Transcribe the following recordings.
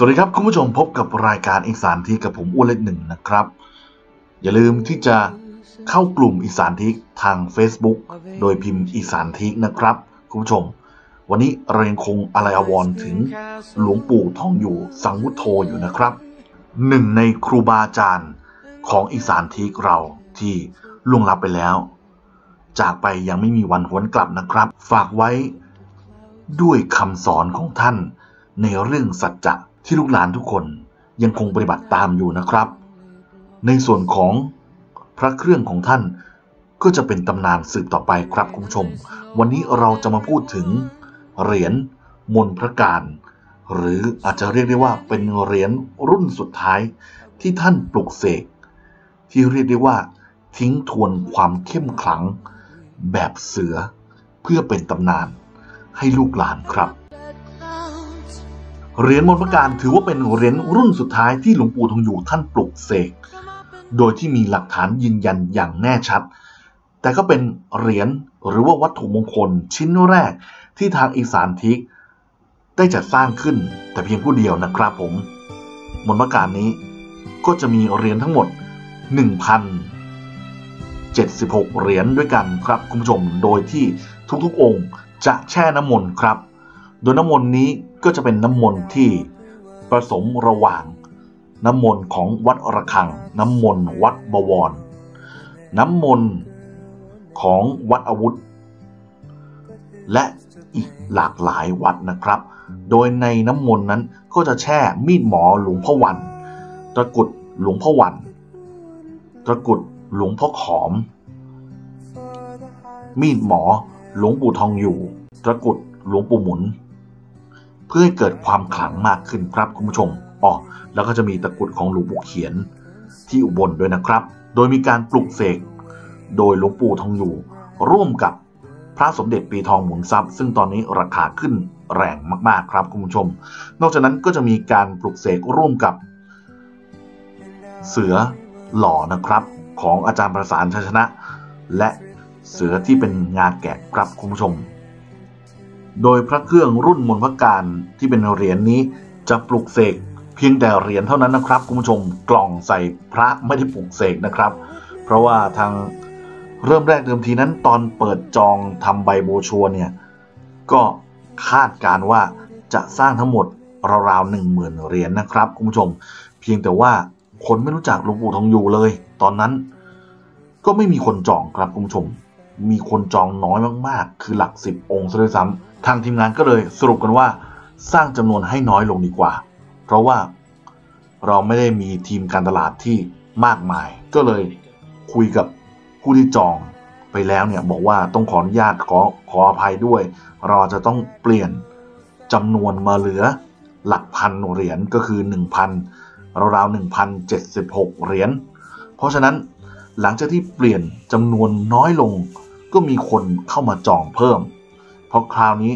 สวัสดีครับคุณผู้ชมพบกับรายการอีสานทีกับผมอ้วนเล็กหนึ่งนะครับ อย่าลืมที่จะเข้ากลุ่มอีสานทีทาง Facebook โดยพิมพ์อีสานทีนะครับ คุณผู้ชม วันนี้เรายังคงอะไรอวรถึงหลวงปู่ทองอยู่สังวุฒโธอยู่นะครับหนึ่งในครูบาอาจารย์ของอีสานทีเราที่ล่วงลับไปแล้ว จากไปยังไม่มีวันหวนกลับนะครับ ฝากไว้ด้วยคำสอนของท่านในเรื่องสัจจะ ที่ลูกหลานทุกคนยังคงปฏิบัติตามอยู่นะครับ ในส่วนของพระเครื่องของท่านก็จะเป็นตำนานสืบต่อไปครับคุณผู้ชม วันนี้เราจะมาพูดถึงเหรียญมนพระการ หรืออาจจะเรียกได้ว่าเป็นเหรียญรุ่นสุดท้ายที่ท่านปลุกเสกที่เรียกได้ว่าทิ้งทวนความเข้มขลัง แบบเสือเพื่อเป็นตำนานให้ลูกหลานครับ เหรียญมนต์พระการถือว่าเป็นเหรียญรุ่นสุดท้ายที่หลวงปู่ทองอยู่ท่านปลุกเสก โดยที่มีหลักฐานยืนยันอย่างแน่ชัด แต่ก็เป็นเหรียญหรือว่าวัตถุมงคลชิ้นแรกที่ทางอีสานทิก ได้จัดสร้างขึ้นแต่เพียงผู้เดียวนะครับผม มนต์พระการนี้ก็จะมีเหรียญทั้งหมด 1,076 เหรียญด้วยกันครับคุณผู้ชม โดยที่ทุกๆองค์จะแช่น้ำมนต์ครับ โดยน้ำมนต์นี้ก็จะเป็นน้ำมนต์ที่ผสมระหว่าง น้ำมนต์ของวัดระฆัง น้ำมนต์วัดบวร น้ำมนต์ของวัดอาวุธ และอีกหลากหลายวัดนะครับ โดยในน้ำมนต์นั้นก็จะแช่มีดหมอหลวงพ่อวัน ตะกุดหลวงพ่อวัน ตะกุดหลวงพ่อขอม มีดหมอหลวงปู่ทองอยู่ ตะกุดหลวงปู่หมุน เพื่อให้เกิดความขลังมากขึ้นครับคุณผู้ชมอ๋อแล้วก็จะมีตะกรุดของหลวงปู่เขียนที่อุบลด้วยนะครับ โดยมีการปลุกเสกโดยหลวงปู่ทองอยู่ ร่วมกับพระสมเด็จปีทองหมุนทรัพย์ ซึ่งตอนนี้ราคาขึ้นแรงมากๆครับคุณผู้ชม นอกจากนั้นก็จะมีการปลุกเสกร่วมกับ เสือหล่อนะครับ ของอาจารย์ประสานชัยชนะ และเสือที่เป็นงาแกะครับคุณผู้ชม โดยพระเครื่องรุ่นมนต์พระการที่เป็นเหรียญนี้จะปลุกเสกเพียงแต่เหรียญเท่านั้นนะครับคุณผู้ชมกล่องใส่พระไม่ได้ปลุกเสกนะครับ เพราะว่าทางเริ่มแรกเดิมทีนั้นตอนเปิดจองทำใบโบชัวเนี่ยก็คาดการว่าจะสร้างทั้งหมดราวๆหนึ่งหมื่นเหรียญนะครับคุณผู้ชม เพียงแต่ว่าคนไม่รู้จักหลวงปู่ทองอยู่เลย ตอนนั้นก็ไม่มีคนจองครับคุณผู้ชม มีคนจองน้อยมากๆ คือหลักสิบองค์ซะด้วยซ้ำทางทีมงานก็เลยสรุปกันว่าสร้างจำนวนให้น้อยลงดีกว่า เพราะว่าเราไม่ได้มีทีมการตลาดที่มากมาย ก็เลยคุยกับผู้ที่จองไปแล้วเนี่ยบอกว่าต้องขออนุญาตขอขออภัยด้วย เราจะต้องเปลี่ยนจำนวนมาเหลือหลักพันเหรียญก็คือ 1,000ราวๆ1,076 เหรียญ เพราะฉะนั้นหลังจากที่เปลี่ยนจำนวนน้อยลง ก็มีคนเข้ามาจองเพิ่ม เพราะคราวนี้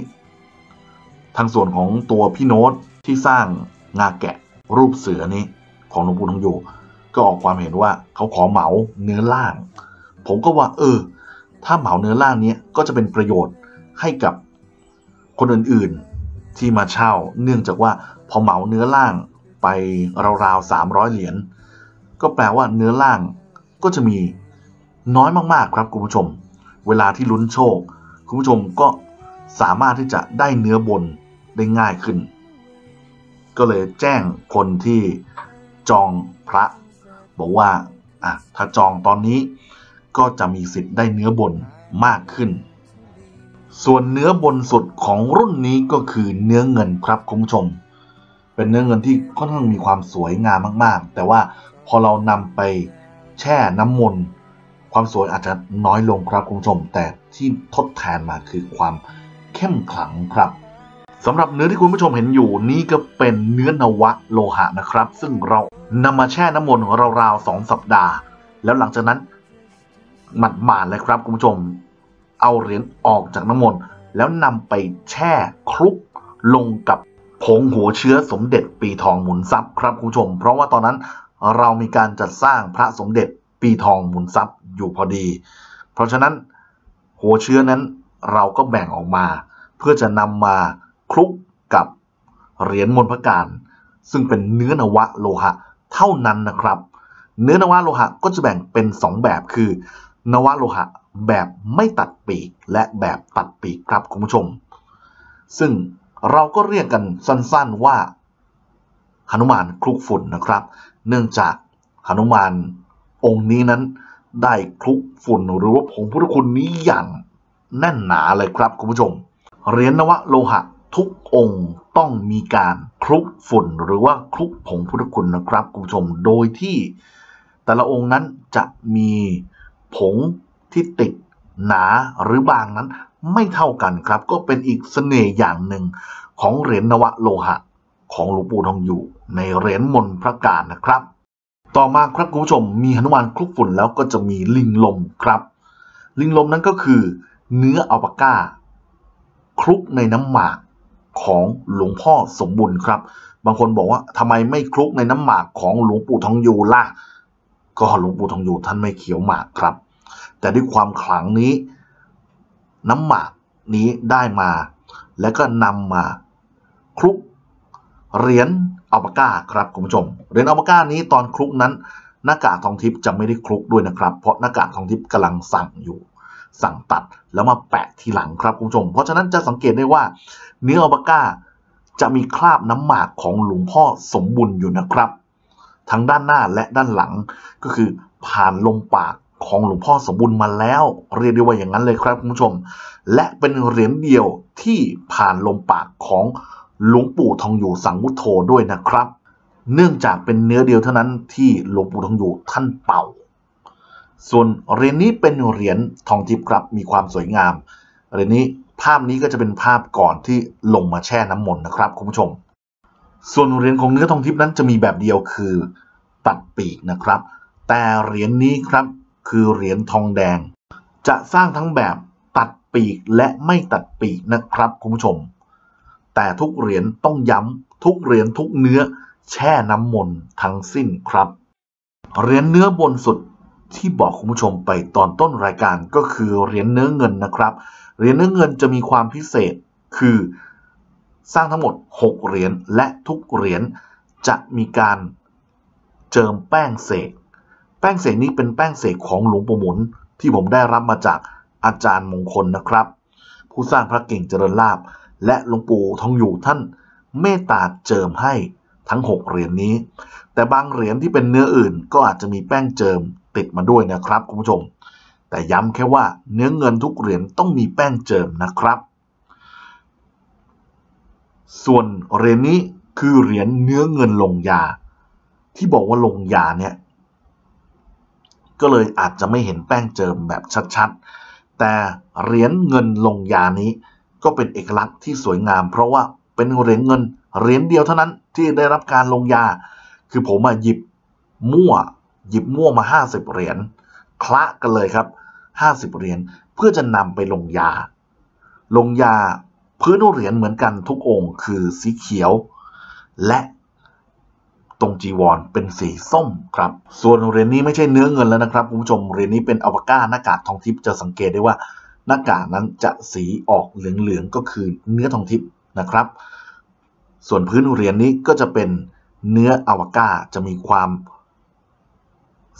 ทางส่วนของตัวพี่โน้ตที่สร้างงาแกะรูปเสือนี้ของหลวงปู่ทองอยู่ ก็ออกความเห็นว่าเขาขอเหมาเนื้อล่าง ผมก็ว่า เออ ถ้าเหมาเนื้อล่างนี้ก็จะเป็นประโยชน์ให้กับคนอื่นๆที่มาเช่า เนื่องจากว่าพอเหมาเนื้อล่างไปราวๆสามร้อยเหรียญก็แปลว่าเนื้อล่างก็จะมีน้อยมากๆครับคุณผู้ชม เวลาที่ลุ้นโชค คุณผู้ชมก็สามารถที่จะได้เนื้อบนได้ง่ายขึ้น ก็เลยแจ้งคนที่จองพระ บอกว่าอะถ้าจองตอนนี้ก็จะมีสิทธิ์ได้เนื้อบนมากขึ้น ส่วนเนื้อบนสุดของรุ่นนี้ก็คือเนื้อเงินครับคุณผู้ชม เป็นเนื้อเงินที่ค่อนข้างมีความสวยงามมาก ๆ แต่ว่าพอเรานำไปแช่น้ำมนต์ ความสวยอาจจะน้อยลงครับคุณผู้ชม แต่ที่ทดแทนมาคือความเข้มขลังครับสำหรับเนื้อที่คุณผู้ชมเห็นอยู่นี่ก็เป็นเนื้อนวะโลหะนะครับ ซึ่งเรานำมาแช่น้ำมนต์ราวๆสองสัปดาห์ แล้วหลังจากนั้นหมัดหมาดเลยครับคุณผู้ชม เอาเหรียญออกจากน้ำมนต์แล้วนำไปแช่คลุกลงกับผงหัวเชื้อสมเด็จปีทองหมุนทรัพย์ครับคุณผู้ชม เพราะว่าตอนนั้นเรามีการจัดสร้างพระสมเด็จปีทองหมุนทรัพย์ อยู่พอดี เพราะฉะนั้นหัวเชื้อนั้นเราก็แบ่งออกมา เพื่อจะนำมาคลุกกับเหรียญมนพการ ซึ่งเป็นเนื้อนวะโลหะเท่านั้นนะครับ เนื้อนวะโลหะก็จะแบ่งเป็น 2 แบบคือ นวะโลหะแบบไม่ตัดปีกและแบบตัดปีกครับคุณผู้ชม ซึ่งเราก็เรียกกันสั้นๆว่าหนุมานคลุกฝุ่นนะครับ เนื่องจากหนุมานองค์นี้นั้น ได้คลุกฝุ่นหรือว่าผงพุทธคุณนี้อย่างแน่นหนาเลยครับคุณผู้ชม เหรียญนวะโลหะทุกองค์ต้องมีการคลุกฝุ่นหรือว่าคลุกผงพุทธคุณนะครับคุณผู้ชม โดยที่แต่ละองค์นั้นจะมีผงที่ติดหนาหรือบางนั้นไม่เท่ากันครับ ก็เป็นอีกเสน่ห์อย่างหนึ่งของเหรียญนวะโลหะ ของหลวงปู่ทองอยู่ในเหรียญมนพระการนะครับ ต่อมาครับคุณผู้ชมมีหนุมานคลุกฝุ่นแล้วก็จะมีลิงลมครับ ลิงลมนั้นก็คือ เนื้ออัลปาก้า คลุกในน้ำหมากของหลวงพ่อสมบุญครับ บางคนบอกว่าทำไมไม่คลุกในน้ำหมากของหลวงปู่ทองอยู่ล่ะ ก็หลวงปู่ทองอยู่ท่านไม่เขียวหมากครับ แต่ด้วยความขลังนี้ น้ำหมากนี้ได้มา แล้วก็นำมาคลุกเหรียญ อัลปาก้าครับคุณผู้ชมเหรียญอัลปาก้านี้ตอนคลุกนั้น หน้ากากทองทิพย์จะไม่ได้คลุกด้วยนะครับ เพราะหน้ากากทองทิพย์กำลังสั่งอยู่ สั่งตัดแล้วมาแปะทีหลังครับคุณผู้ชม เพราะฉะนั้นจะสังเกตได้ว่าเนื้ออัลปาก้าจะมีคราบน้ำหมากของหลวงพ่อสมบุญอยู่นะครับ ทั้งด้านหน้าและด้านหลังก็คือผ่านลมปากของหลวงพ่อสมบุญมาแล้ว เรียกได้ว่าอย่างนั้นเลยครับคุณผู้ชม และเป็นเหรียญเดียวที่ผ่านลมปากของ หลวงปู่ทองอยู่สังวุฒโธด้วยนะครับ เนื่องจากเป็นเนื้อเดียวเท่านั้นที่หลวงปู่ทองอยู่ท่านเป่า ส่วนเหรียญนี้เป็นเหรียญทองทิพย์ครับมีความสวยงามเหรียญนี้ภาพนี้ก็จะเป็นภาพก่อนที่ลงมาแช่น้ำมนต์นะครับคุณผู้ชม ส่วนเหรียญของเนื้อทองทิพย์นั้นจะมีแบบเดียวคือตัดปีกนะครับ แต่เหรียญนี้ครับคือเหรียญทองแดง จะสร้างทั้งแบบตัดปีกและไม่ตัดปีกนะครับคุณผู้ชม แต่ทุกเหรียญต้องย้ำทุกเหรียญทุกเนื้อแช่น้ำมนต์ทั้งสิ้นครับ เหรียญเนื้อบนสุดที่บอกคุณผู้ชมไปตอนต้นรายการก็คือเหรียญเนื้อเงินนะครับ เหรียญเนื้อเงินจะมีความพิเศษคือสร้างทั้งหมด 6 เหรียญและทุกเหรียญจะมีการเจิมแป้งเสก แป้งเสกนี้เป็นแป้งเสกของหลวงปู่หมุน ที่ผมได้รับมาจากอาจารย์มงคลนะครับ ผู้สร้างพระเก่งเจริญลาบ และหลวงปู่ทองอยู่ท่านเมตตาเจิมให้ทั้ง 6 เหรียญนี้ แต่บางเหรียญที่เป็นเนื้ออื่นก็อาจจะมีแป้งเจิมติดมาด้วยนะครับคุณผู้ชม แต่ย้ำแค่ว่าเนื้อเงินทุกเหรียญต้องมีแป้งเจิมนะครับ ส่วนเหรียญนี้คือเหรียญเนื้อเงินลงยา ที่บอกว่าลงยาเนี่ยก็เลยอาจจะไม่เห็นแป้งเจิมแบบชัดๆ แต่เหรียญเงินลงยานี้ ก็เป็นเอกลักษณ์ที่สวยงาม เพราะว่าเป็นเหรียญเงินเหรียญเดียวเท่านั้นที่ได้รับการลงยา คือผมมาหยิบมั่ว หยิบมั่วมา 50 เหรียญคละกันเลยครับ 50 เหรียญเพื่อจะนำไปลงยา ลงยาพื้นเหรียญเหมือนกันทุกองค์ คือสีเขียว และตรงจีวรเป็นสีส้มครับ ส่วนเหรียญนี้ไม่ใช่เนื้อเงินแล้วนะครับคุณผู้ชมเหรียญนี้เป็นอัลปาก้าหน้ากากทองทิพย์จะสังเกตได้ว่า หน้ากากนั้นจะสีออกเหลืองๆก็คือเนื้อทองทิพย์นะครับ ส่วนพื้นเหรียญนี้ก็จะเป็นเนื้ออัลปาก้าจะมีความ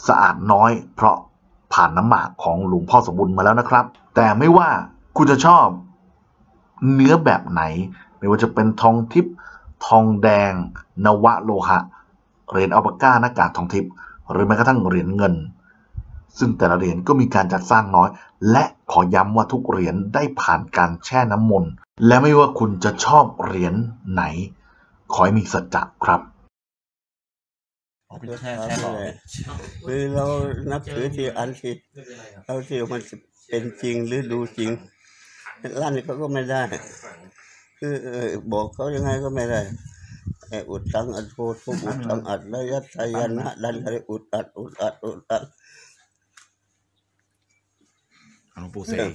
สะอาดน้อย เพราะผ่านน้ำหมากของหลวงพ่อสมบุญมาแล้วนะครับ แต่ไม่ว่าคุณจะชอบเนื้อแบบไหน ไม่ว่าจะเป็นทองทิพย์ทองแดง นวะโลหะเหรียญอัลปาก้าหน้ากากทองทิพย์หรือแม้กระทั่งเหรียญเงิน ซึ่งแต่ละเหรียญก็มีการจัดสร้างน้อย และขอย้ำว่าทุกเหรียญได้ผ่านการแช่น้ำมนต์และไม่ว่าคุณจะชอบเหรียญไหน ขอให้มีสัจจะครับเอาไปแช่แช่หล่อเลยคือเรานับถือที่อันที่เราที่มันเป็นจริงหรือดูจริงลั่นเขาก็ไม่ได้ คือเออบอกเขายังไงก็ไม่ได้ไอ้อุดตังอัดโพทุกอุดตังอัดระยัดไสยนะดันอะไรอุดอัดอุดอัดอุดอัด หลวงปู่เสก